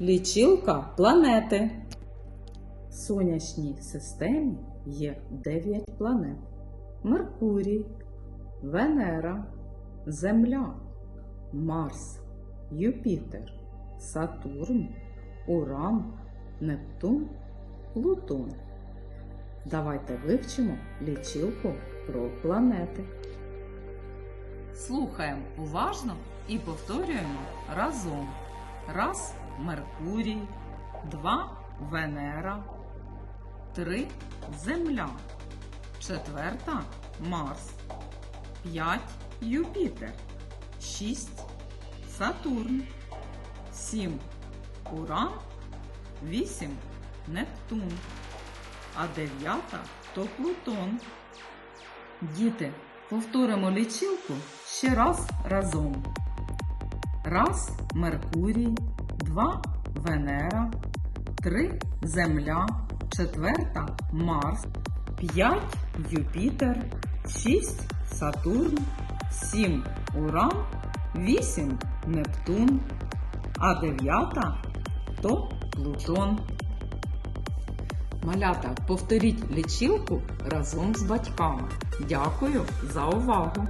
Лічилка планети. В сонячній системі є 9 планет: Меркурій, Венера, Земля, Марс, Юпітер, Сатурн, Уран, Нептун, Плутон. Давайте вивчимо лічилку про планети. Слухаємо уважно і повторюємо разом. Раз Меркурій, два Венера, три Земля, четверта Марс, п'ять Юпітер, шість Сатурн, сім Уран, вісім Нептун, а дев'ята то Плутон. Діти, повторимо лічилку ще раз разом. Раз Меркурій, два Венера, три Земля, четверта Марс, п'ять Юпітер, шість Сатурн, сім Уран, вісім Нептун, а дев'ята то Плутон. Малята, повторіть лічилку разом з батьками. Дякую за увагу!